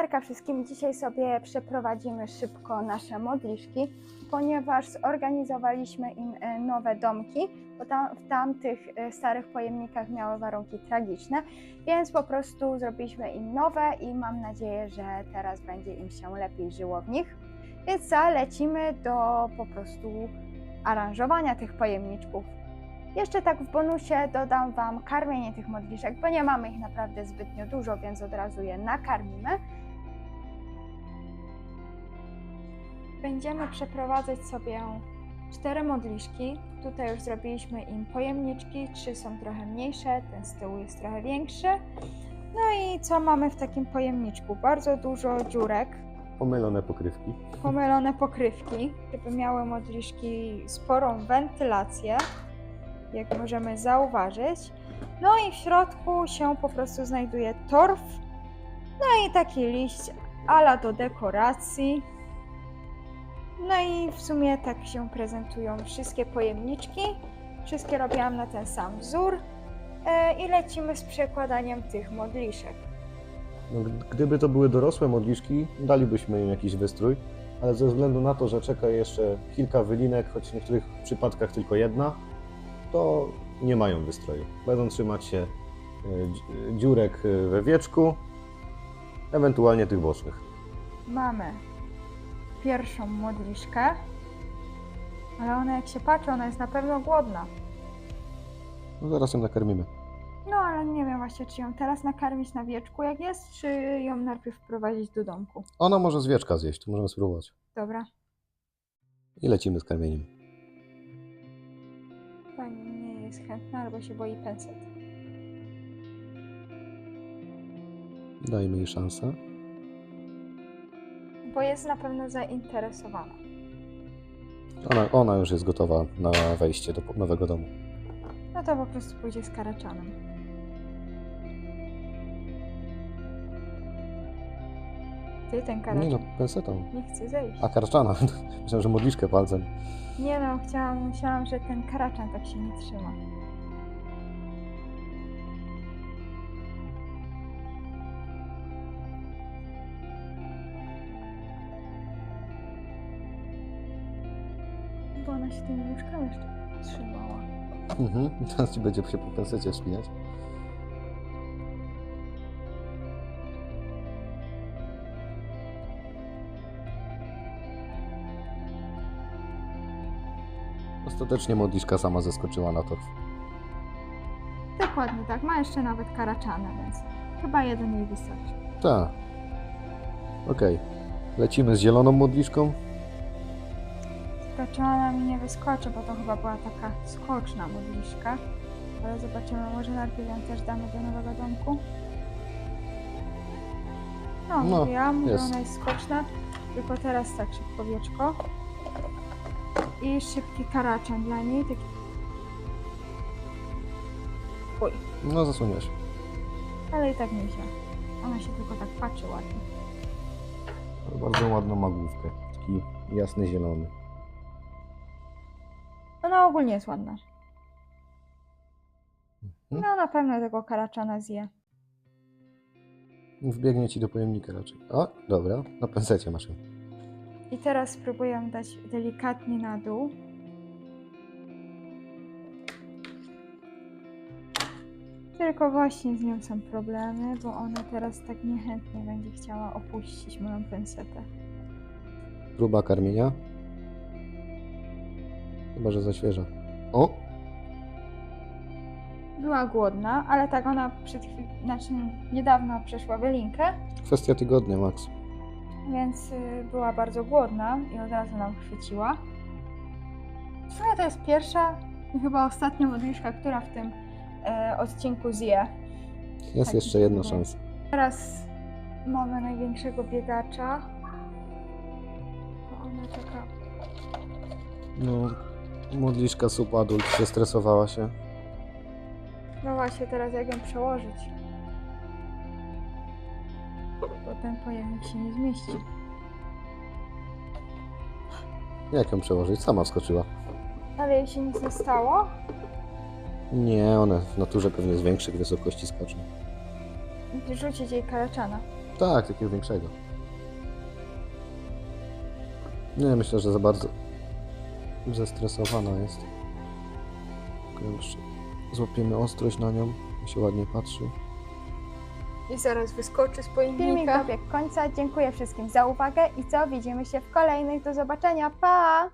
Wszystkim. Dzisiaj sobie przeprowadzimy szybko nasze modliszki, ponieważ zorganizowaliśmy im e, nowe domki, bo tam, w tamtych e, starych pojemnikach miały warunki tragiczne, więc po prostu zrobiliśmy im nowe i mam nadzieję, że teraz będzie im się lepiej żyło w nich. Więc co, lecimy do po prostu aranżowania tych pojemniczków. Jeszcze tak w bonusie dodam Wam karmienie tych modliszek, bo nie mamy ich naprawdę zbytnio dużo, więc od razu je nakarmimy. Będziemy przeprowadzać sobie cztery modliszki. Tutaj już zrobiliśmy im pojemniczki, trzy są trochę mniejsze, ten z tyłu jest trochę większy. No i co mamy w takim pojemniczku? Bardzo dużo dziurek, Pomylone pokrywki. pomylone pokrywki, żeby miały modliszki sporą wentylację, jak możemy zauważyć. No i w środku się po prostu znajduje torf, no i taki liść ala do dekoracji. No i w sumie tak się prezentują wszystkie pojemniczki. Wszystkie robiłam na ten sam wzór. E, I lecimy z przekładaniem tych modliszek. No, gdyby to były dorosłe modliszki, dalibyśmy im jakiś wystrój, ale ze względu na to, że czeka jeszcze kilka wylinek, choć w niektórych przypadkach tylko jedna, to nie mają wystroju. Będą trzymać się e, dzi- dziurek e, we wieczku, ewentualnie tych bocznych. Mamy pierwszą modliszkę, ale ona jak się patrzy, ona jest na pewno głodna. No zaraz ją nakarmimy. No ale nie wiem właśnie, czy ją teraz nakarmić na wieczku jak jest, czy ją najpierw wprowadzić do domku. Ona może z wieczka zjeść, to możemy spróbować. Dobra, I lecimy z karmieniem. pani nie jest chętna albo się boi penset. Dajmy jej szansę. Bo jest na pewno zainteresowana. Ona, ona już jest gotowa na wejście do nowego domu. No to po prostu pójdzie z karaczanem. Ty, ten Nie karaczan no, pensetą. nie chce zejść. A karczana. Myślałem, że modliszkę palcem. Nie no, chciałam, myślałam, że ten karaczan tak się nie trzyma. Bo ona się tymi nóżkami jeszcze trzymała. Mhm. Teraz ci będzie się po pensecie wspinać. Ostatecznie modliszka sama zeskoczyła na torf. Dokładnie tak, ma jeszcze nawet karaczana, więc chyba jeden jej wystarczy. Tak. Okej. Lecimy z zieloną modliszką. Kaczana mi nie wyskoczy, bo to chyba była taka skoczna modliszka. Ale zobaczymy, może najpierw ją też damy do nowego domku. No, No, mówiłam, że jest. ona jest skoczna, tylko teraz tak szybko wieczko. I szybki karaczan dla niej, taki... Oj, No, zasłoniłaś. ale i tak nie się. Ona się tylko tak patrzy ładnie. Bardzo ładną ma główkę. Taki jasny zielony. Ona ogólnie jest ładna. Mhm. No na pewno tego karaczana zje. Wbiegnie ci do pojemnika raczej. O, dobra. Na pensecie masz ją. I teraz spróbuję dać delikatnie na dół. Tylko właśnie z nią są problemy, bo ona teraz tak niechętnie będzie chciała opuścić moją pensetę. Próba karmienia. Chyba, że za świeża. O! Była głodna, ale tak ona przed chwilą, znaczy niedawno przeszła wylinkę, Kwestia tygodnia, Max. więc y, była bardzo głodna i od razu nam chwyciła. W sumie to jest pierwsza i chyba ostatnia modliszka, która w tym e, odcinku zje. Jest Tak, jeszcze jedna szansa. Teraz mamy największego biegacza. Bo Ona taka. No, modliszka subadult zestresowała się. No właśnie, teraz jak ją przełożyć? Bo ten pojemnik się nie zmieści. Jak ją przełożyć? Sama wskoczyła. Ale jej się nic nie stało. Nie, one w naturze pewnie z większych wysokości skaczą. Rzucić jej karaczana. Tak, takiego większego. Nie, myślę, że za bardzo zestresowana jest. Tylko jeszcze złapiemy ostrość na nią, się ładnie patrzy. I zaraz wyskoczy z Filmik pojemnika. dobiegł końca. Dziękuję wszystkim za uwagę i co? Widzimy się w kolejnych. Do zobaczenia. Pa!